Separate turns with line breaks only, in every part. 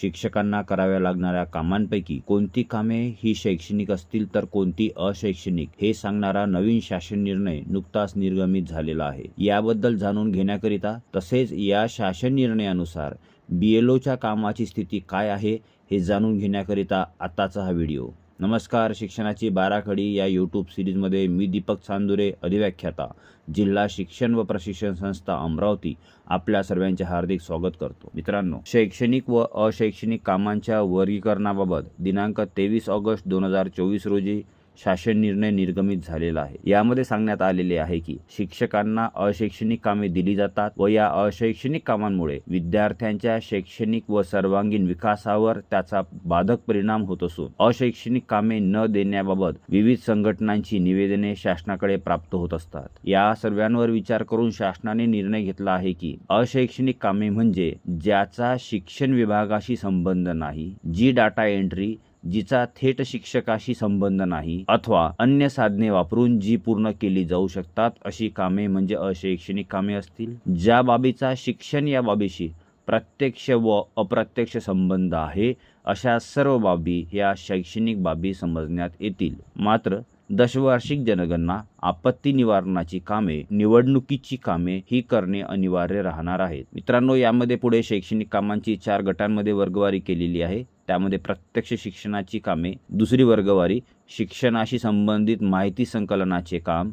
शिक्षकांना कराव्या लागणाऱ्या कामांपैकी कोणती कामे ही शैक्षणिक असतील तर कोणती अशैक्षणिक हे सांगणारा नवीन शासन निर्णय नुकताच निर्गमित झालेला आहे. याबद्दल जाणून घेण्याकरिता तसेच या शासन निर्णयानुसार बीएलओच्या कामाची स्थिती काय आहे हे जाणून घेण्याकरिता आताचा हा व्हिडिओ. नमस्कार शिक्षणाची बाराखडी या यूट्यूब सिरीजमध्ये मी दीपक चांदुरे अधिव्याख्याता जिल्हा शिक्षण व प्रशिक्षण संस्था अमरावती आपल्या सर्वांचे हार्दिक स्वागत करतो. मित्रांनो शैक्षणिक व अशैक्षणिक कामांच्या वर्गीकरणाबाबत दिनांक तेवीस ऑगस्ट दोन हजार चोवीस रोजी शासन निर्णय निर्गमित झालेला आहे. यामध्ये सांगण्यात आलेले आहे की शिक्षकांना अशैक्षणिक कामे दिली जातात व या अशैक्षणिक कामांमुळे विद्यार्थ्यांच्या शैक्षणिक व सर्वांगीण विकासावर त्याचा बाधक परिणाम होत असून अशैक्षणिक कामे न देण्याबाबत विविध संघटनांची निवेदने शासनाकडे प्राप्त होत असतात. या सर्वांवर विचार करून शासनाने निर्णय घेतला आहे की अशैक्षणिक कामे म्हणजे ज्याचा शिक्षण विभागाशी संबंध नाही जी डाटा एंट्री जिचा थेट शिक्षकाशी संबंध नाही अथवा अन्य साधने वापरून जी पूर्ण केली जाऊ शकतात अशी कामे म्हणजे अशैक्षणिक कामे असतील? ज्या बाबीचा शिक्षण या बाबीशी प्रत्यक्ष व अप्रत्यक्ष संबंध आहे अशा सर्व बाबी या शैक्षणिक बाबी समजण्यात येतील. मात्र दशवार्षिक जनगणना आपत्ती निवारणाची कामे निवडणुकीची कामे ही करणे अनिवार्य राहणार आहेत. मित्रांनो यामध्ये पुढे शैक्षणिक कामांची चार गटांमध्ये वर्गवारी केलेली आहे. त्यामध्ये प्रत्यक्ष शिक्षणाची कामे दुसरी वर्गवारी शिक्षणाशी संबंधित माहिती संकलनाचे काम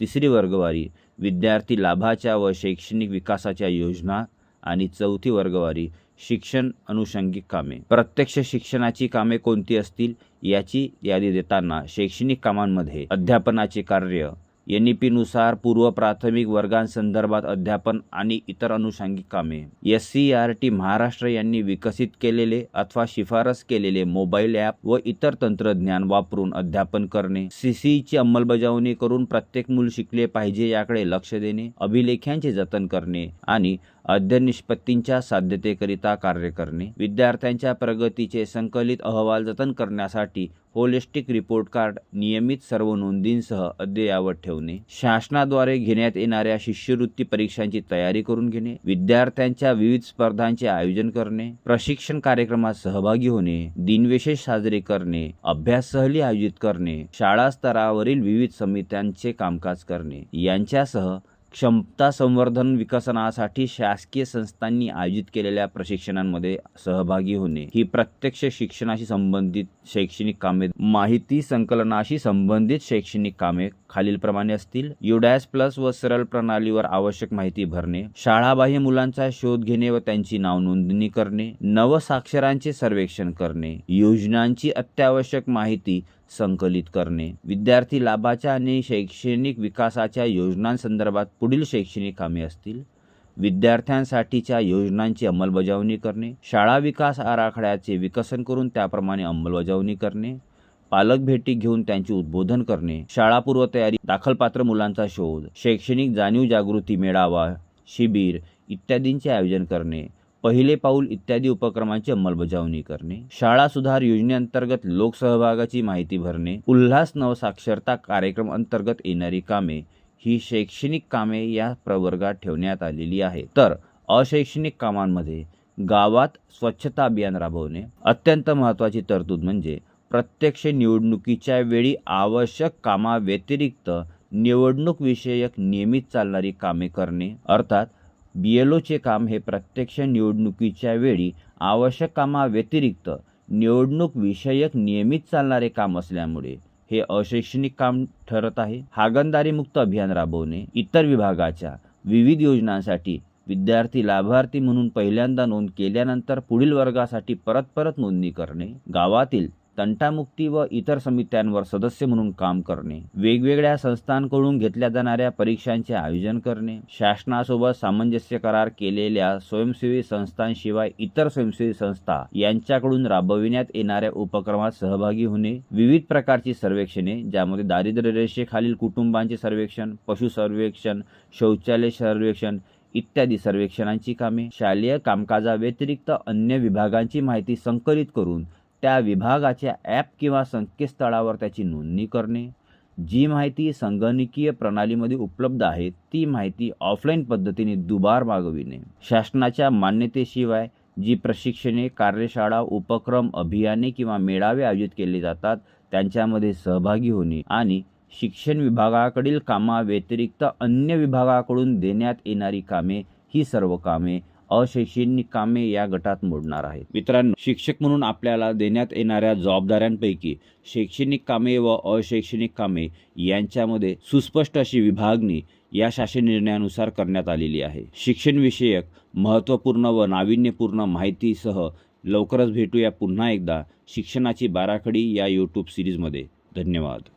तिसरी वर्गवारी विद्यार्थी लाभाच्या व शैक्षणिक विकासाच्या योजना आणि चौथी वर्गवारी शिक्षण अनुषंगिक कामे. प्रत्यक्ष शिक्षणाची कामे कोणती असतील याची यादी देताना शैक्षणिक कामांमध्ये अध्यापनाचे कार्य एन ई पीनुसार पूर्व प्राथमिक वर्गांसंदर्भात अध्यापन आणि इतर अनुषंगिक कामे. S C R T Maharashtra यांनी विकसित केलेले अथवा शिफारस केलेले मोबाईल ॲप व इतर तंत्रज्ञान वापरून अध्यापन करणे. सीसीईची अंमलबजावणी करून प्रत्येक मूल शिकले पाहिजे याकडे लक्ष देणे. अभिलेख्यांचे जतन करणे आणि अध्ययननिष्पत्तींच्या साध्यतेकरिता कार्य करणे विद्यार्थ्यांच्या प्रगतीचे संकलित अहवाल जतन करण्यासाठी होलिस्टिक रिपोर्ट कार्ड नियमित सर्व नोंदींसह अद्ययावत ठेवणे शासनाद्वारे घेण्यात येणाऱ्या शिष्यवृत्ती परीक्षांची तयारी करून घेणे विद्यार्थ्यांच्या विविध स्पर्धांचे आयोजन करणे प्रशिक्षण कार्यक्रमात सहभागी होणे दिनविशेष साजरे करणे अभ्यास सहली आयोजित करणे शाळा स्तरावरील विविध समित्यांचे कामकाज करणे यांच्यासह क्षमता संवर्धन विकसनासाठी शासकीय संस्थांनी आयोजित केलेल्या प्रशिक्षणांमध्ये सहभागी होणे ही प्रत्यक्ष शिक्षणाशी संबंधित शैक्षणिक कामे माहिती संकलनाशी संबंधित शैक्षणिक कामे खालीलप्रमाणे असतील. युडॅस प्लस व सरळ प्रणालीवर आवश्यक माहिती भरणे शाळाबाह्य मुलांचा शोध घेणे व त्यांची नाव नोंदणी करणे नवसाक्षरांचे सर्वेक्षण करणे योजनांची अत्यावश्यक माहिती संकलित करणे. विद्यार्थी लाभाच्या आणि शैक्षणिक विकासाच्या योजनांसंदर्भात पुढील शैक्षणिक कामे असतील. विद्यार्थ्यांसाठीच्या योजनांची अंमलबजावणी करणे. शाळा विकास आराखड्याचे विकसन करून त्याप्रमाणे अंमलबजावणी करणे. पालक भेटी घेऊन त्यांचे उद्बोधन करणे. शाळापूर्व तयारी दाखलपात्र मुलांचा शोध. शैक्षणिक जाणीव जागृती मेळावा शिबिर इत्यादींचे आयोजन करणे. पहिले पाऊल इत्यादी उपक्रमांची अंमलबजावणी करणे शाळा सुधार योजनेअंतर्गत लोकसहभागाची माहिती भरणे उल्हास नवसाक्षरता कार्यक्रम अंतर्गत येणारी कामे ही शैक्षणिक कामे या प्रवर्गात ठेवण्यात आलेली आहे तर अशैक्षणिक कामांमध्ये गावात स्वच्छता अभियान राबवणे अत्यंत महत्त्वाची तरतूद म्हणजे प्रत्यक्ष निवडणुकीच्या वेळी आवश्यक कामाव्यतिरिक्त निवडणूक विषयक नियमित चालणारी कामे करणे अर्थात बी एल ओचे काम हे प्रत्यक्ष निवडणुकीच्या वेळी आवश्यक कामाव्यतिरिक्त निवडणूक विषयक नियमित चालणारे काम असल्यामुळे हे अशैक्षणिक काम ठरत आहे. हागणदारी मुक्त अभियान राबवणे इतर विभागाच्या विविध योजनांसाठी विद्यार्थी लाभार्थी म्हणून पहिल्यांदा नोंद केल्यानंतर पुढील वर्गासाठी परत परत नोंदणी करणे गावातील तंटामुक्ती व इतर समित्यांवर सदस्य म्हणून काम करणे वेगवेगळ्या संस्थांकडून घेतल्या जाणाऱ्या परीक्षांचे आयोजन करणे शासनासोबत सामंजस्य करार केलेल्या स्वयंसेवी संस्थांशिवाय इतर स्वयंसेवी संस्था यांच्याकडून राबविण्यात येणाऱ्या उपक्रमात सहभागी होणे विविध प्रकारची सर्वेक्षणे ज्यामध्ये दारिद्र्य रेषेखालील कुटुंबांचे सर्वेक्षण पशु सर्वेक्षण शौचालय सर्वेक्षण इत्यादी सर्वेक्षणांची कामे शालेय कामकाजाव्यतिरिक्त अन्य विभागांची माहिती संकलित करून त्या विभागाच्या ॲप किंवा संकेतस्थळावर त्याची नोंदणी करणे. जी माहिती संगणकीय प्रणालीमध्ये उपलब्ध आहे ती माहिती ऑफलाईन पद्धतीने दुबार मागविणे. शासनाच्या मान्यतेशिवाय जी प्रशिक्षणे कार्यशाळा उपक्रम अभियाने किंवा मेळावे आयोजित केले जातात त्यांच्यामध्ये सहभागी होणे आणि शिक्षण विभागाकडील कामाव्यतिरिक्त अन्य विभागाकडून देण्यात येणारी कामे ही सर्व कामे अशैक्षणिक कामे या गटात मोडणार आहेत. मित्रांनो शिक्षक म्हणून आपल्याला देण्यात येणाऱ्या जबाबदाऱ्यांपैकी शैक्षणिक कामे व अशैक्षणिक कामे यांच्यामध्ये सुस्पष्ट अशी विभागणी या शासन निर्णयानुसार करण्यात आलेली आहे. शिक्षणविषयक महत्त्वपूर्ण व नाविन्यपूर्ण माहितीसह लवकरच भेटूया पुन्हा एकदा शिक्षणाची बाराखडी या यूट्यूब सिरीजमध्ये. धन्यवाद.